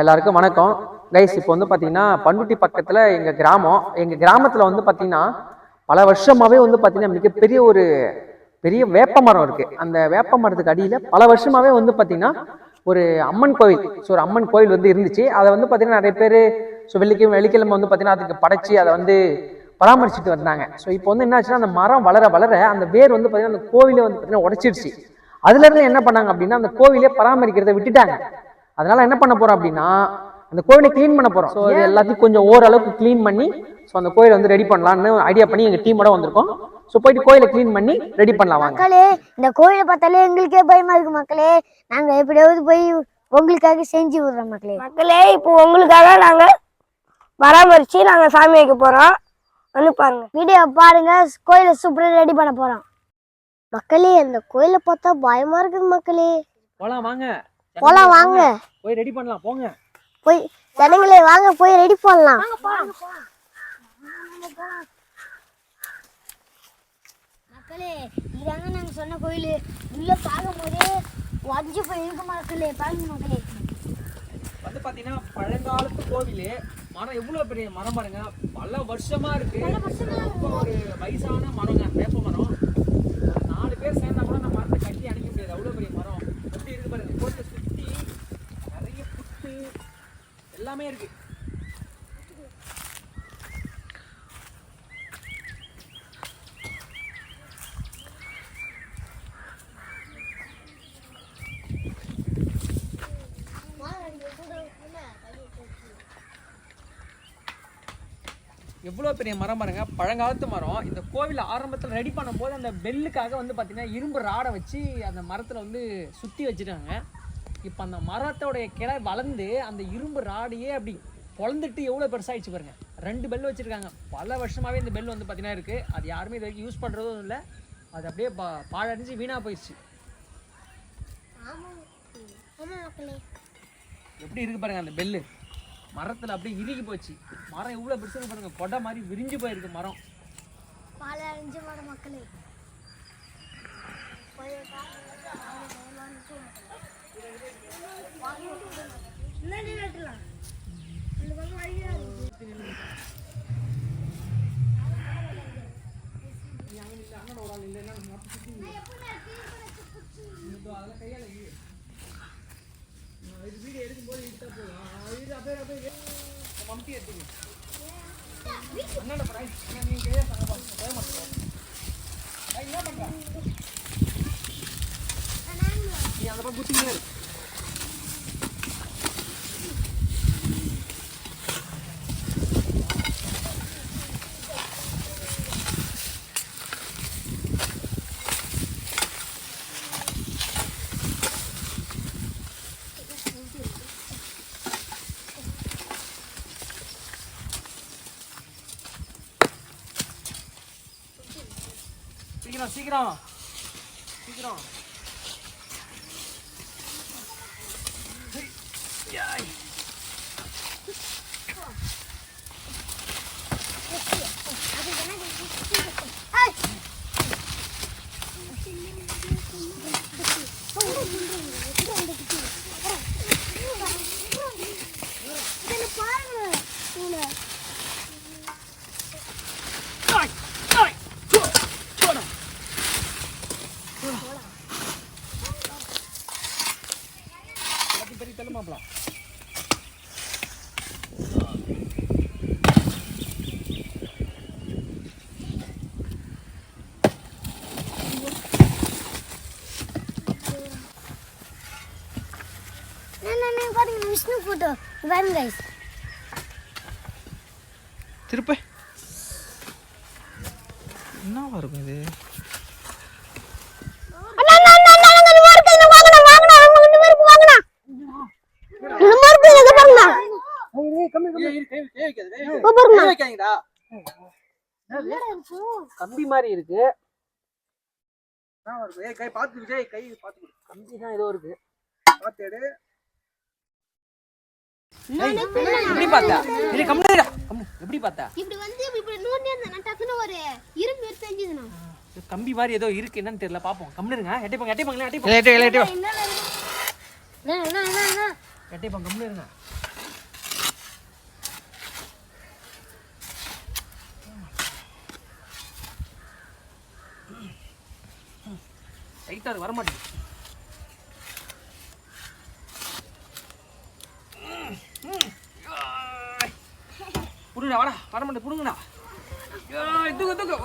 எல்லாருக்கும் வணக்கம். கைஸ் இப்போ வந்து பார்த்தீங்கன்னா பண்ருட்டி பக்கத்தில் எங்கள் கிராமம் எங்கள் கிராமத்தில் வந்து பார்த்தீங்கன்னா பல வருஷமாகவே வந்து பார்த்தீங்கன்னா மிகப்பெரிய ஒரு பெரிய வேப்ப மரம் இருக்குது அந்த வேப்ப மரத்துக்கு அடியில் பல வருஷமாகவே வந்து பார்த்தீங்கன்னா ஒரு அம்மன் கோவில். ஸோ ஒரு அம்மன் கோவில் வந்து இருந்துச்சு. அதை வந்து பார்த்தீங்கன்னா நிறைய பேர் ஸோ வெள்ளிக்கிழமை வெள்ளிக்கிழமை வந்து பார்த்தீங்கன்னா அதுக்கு படைச்சி அதை வந்து பராமரிச்சுட்டு வந்தாங்க. ஸோ இப்போ வந்து என்ன ஆச்சுன்னா அந்த மரம் வளர வளர அந்த வேர் வந்து பார்த்தீங்கன்னா அந்த கோவிலே வந்து பார்த்தீங்கன்னா உடச்சிடுச்சு அதுலேருந்து என்ன பண்ணாங்க அப்படின்னா அந்த கோவிலே பராமரிக்கிறத விட்டுட்டாங்க. அதனால என்ன பண்ண போறோம் அப்படின்னா அந்த கோவிலை க்ளீன் பண்ண போறோம். ஸோ இது எல்லாத்தையும் கொஞ்சம் ஓரளவுக்கு க்ளீன் பண்ணி ஸோ அந்த கோயிலை வந்து ரெடி பண்ணலாம்னு ஐடியா பண்ணி எங்க டீமோட வந்திருக்கோம். ஸோ போயிட்டு கோயிலை க்ளீன் பண்ணி ரெடி பண்ணலாம் வாங்க. மக்களே இந்த கோயிலை பார்த்தாலே எங்களுக்கே பயமா இருக்கு மக்களே. நாங்க எப்படியாவது போய் உங்களுக்காக செஞ்சு விடுறோம் மக்களே. மக்களே இப்போ உங்களுக்காக நாங்க பராமரிச்சு நாங்க சாமி வைக்க போறோம். வந்து பாருங்க. வீடியோ பாருங்க கோயிலை சூப்பரா ரெடி பண்ண போறோம். மக்களே இந்த கோயிலை பார்த்தா பயமா இருக்குது மக்களே. போலாம் வாங்க. போலாம் வாங்க. போய் ரெடி பண்ணலாம் போங்க. போய் ஜனங்களே வாங்க போய் ரெடி பண்ணலாம் மக்களே இதாங்க நாங்க சொன்ன கோயில். உள்ள பார்க்கும் போதே வஞ்சி போய் இருக்க மக்களே பாருங்க மக்களே. வந்து பாத்தீங்கன்னா பழங்காலத்து கோவில். மரம் எவ்வளவு பெரிய மரம் பாருங்க. பல வருஷமா இருக்கு. ஒரு வயசான மரங்க வேப்ப மரம் நாலு பேர் சேர்ந்தா கூட அந்த மரத்தை கட்டி அணைக்க முடியாது. அவ்வளவு பெரிய மரம் எப்படி இருக்கு பாருங்க கோட்டை சுத்தி நிறைய புத்து எல்லாமே இருக்குது எவ்வளோ பெரிய மரம் பாருங்க. பழங்காலத்து மரம். இந்த கோவில் ஆரம்பத்தில் ரெடி பண்ணும்போது அந்த பெல்லுக்காக வந்து பார்த்தீங்கன்னா இரும்பு ராடை வச்சு அந்த மரத்தில் வந்து சுற்றி வச்சுட்டாங்க. இப்போ அந்த மரத்தோடைய கிளை வளர்ந்து அந்த இரும்பு ராடையே அப்படி பொழந்துட்டு எவ்வளோ பெருசாகிடுச்சு பாருங்க. ரெண்டு பெல் வச்சுருக்காங்க. பல வருஷமாகவே இந்த பெல் வந்து பார்த்தீங்கன்னா இருக்குது அது யாருமே இது வரைக்கும் யூஸ் பண்ணுறதும் இல்லை. அது அப்படியே பா பாழடைஞ்சு வீணாக போயிடுச்சு. எப்படி இருக்கு பாருங்க அந்த பெல்லு மரத்தில் அப்படியே இறுகி போச்சு. மரம் எவ்வளோ பெருசு பாருங்க. கொடை மாதிரி விரிஞ்சு போயிருக்கு மரம். மக்களே. வீடியோ எடுக்கும்போது இழுத்தா போதும் இது அப்படியே அப்படியே மம்டி எடுத்துங்க அண்ணாண்ட போறேன் நீங்க கையா தாங்க பாருங்க போக மாட்டேன் என்ன பண்றா Nakapabuti niya. 시기랑 시기랑 시기랑 so, soda. எல்லாத்தையும் பெரிய தள்ளு பாருங்க விஷ்ணு போட்டோ பாருங்க guys. திருப்ப. என்னவா இருக்கும் இது. கம்பி மாதிரி இருக்கு. கை கொடு. கம்பி தான் ஏதோ இருக்கு. பார்த்து எடு. எப்படி பார்த்தா இல்லை கம்முடா எப்படி பார்த்தா இப்படி வந்து இப்படி நோண்டி கம்பி மாதிரி ஏதோ இருக்கு என்னன்னு தெரியல பாப்போம் கம்முனுங்க எட்டைப்பாங்க எட்டைப்பாங்க எட்டைப்பாங்க எட்டை எட்டைப்பாங்க எட்டைப்பாங்க கம்முனுங்க லைட்டாக வர மாட்டேங்குது புடுங்கடா வாடா வர மாட்டேன் புடுங்கடா தூக்கு!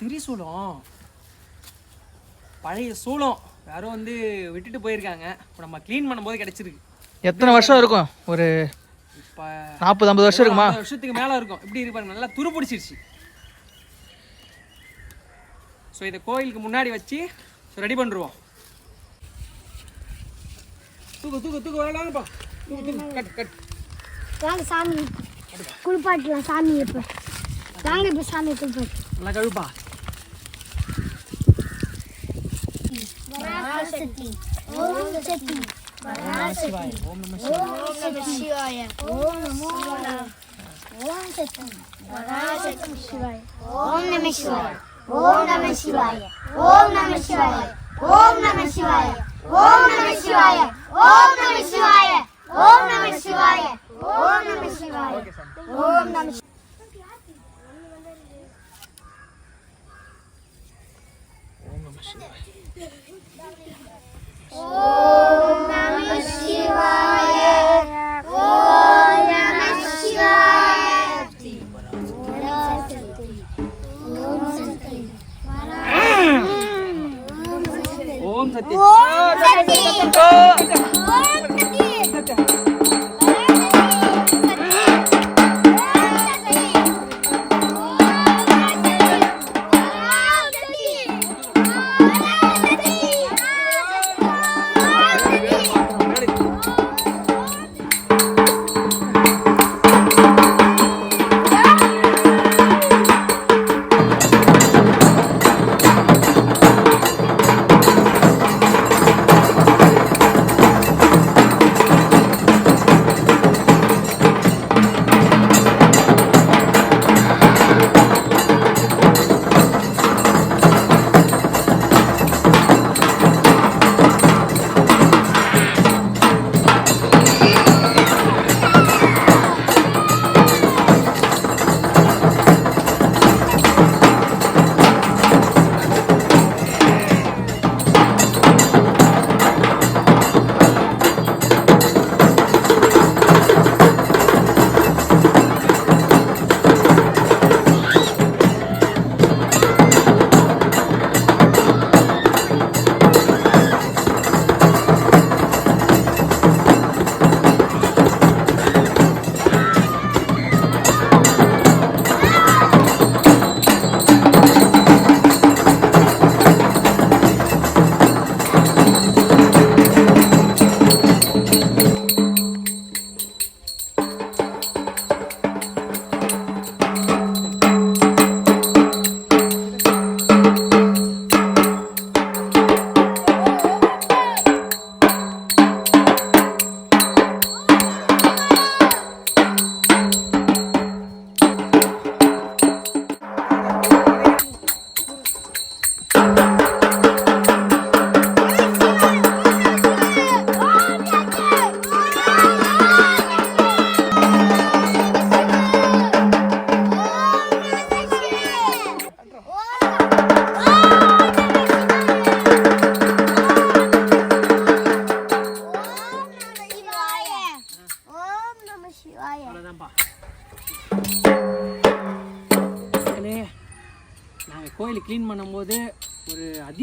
திரிசூலம் பழைய சூலம் யாரோ வந்து விட்டுட்டு போயிருக்காங்க. இப்போ நம்ம க்ளீன் பண்ணும்போது கிடைச்சிருக்கு. எத்தனை வருஷம் இருக்கும்? ஒரு இப்போ நாற்பது ஐம்பது வருஷம் இருக்குமா? வருஷத்துக்கு மேலே இருக்கும். இப்படி இருப்பாங்க நல்லா துரு பிடிச்சிருச்சு. ஸோ இதை கோயிலுக்கு முன்னாடி வச்சு ரெடி பண்ணுருவோம் தூக்கு தூக்கு தூக்கு வரலாங்கப்பா தூக்கு தூக்கு கட் கட் வாங்க சாமி. குளிப்பாட்டலாம் சாமி இப்போ. வாங்க இப்போ சாமி குளிப்பாட்டு. நல்லா கழுப்பா வராசக்தி. ஓம் சக்தி வராசக்தி ஓம் நம சிவாய. ஓம் நமோ ஓம் சக்தி வராசக்தி. சிவாய ஓம் நம சிவாய. ஓம் நம சிவாய. ஓம் நம சிவாய. ஓம் நம சிவாய ஓம் நம சிவாய ஓம் நம சிவாய ஓம் நம சிவாய ஓம் நம சிவாய ஓம் நம ஓம் நம சிவாய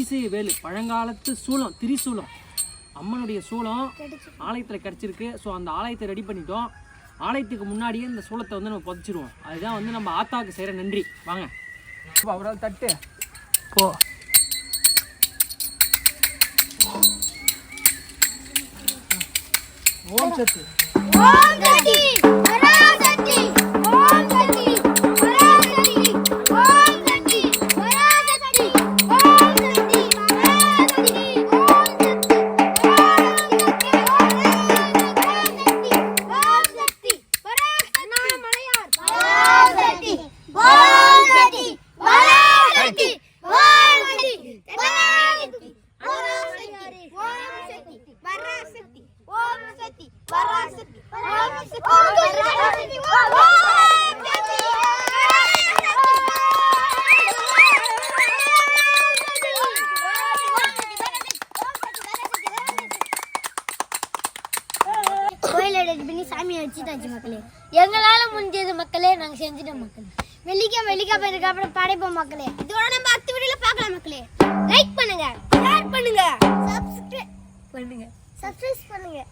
அதிசய வேலு பழங்காலத்து சூளம் திரிசூலம் அம்மனுடைய சூளம் ஆலயத்தில் கிடச்சிருக்கு. ஸோ அந்த ஆலயத்தை ரெடி பண்ணிட்டோம். ஆலயத்துக்கு முன்னாடியே இந்த சூளத்தை வந்து நம்ம புதைச்சிருவோம். அதுதான் வந்து நம்ம ஆத்தாக்கு செய்கிற நன்றி. வாங்க. அவரால் தட்டு. போ. ஓம் சத்து ஓம் சக்தி. கோயிலை பண்ணி சாமியை வச்சுட்டாச்சு மக்களே எங்களால் முடிஞ்சது மக்களே நாங்கள் செஞ்சுட்டோம் மக்களே. வெள்ளிக்கா வெள்ளிக்கா போயிருக்கு அப்புறம் படைப்போம் மக்களே. இதோட நம்ம அடுத்த வீடியோவில் பார்க்கலாம் மக்களே. லைக் பண்ணுங்க ஷேர் பண்ணுங்க. சப்ஸ்கிரைப் பண்ணுங்க. சப்ஸ்கிரைப் பண்ணுங்க.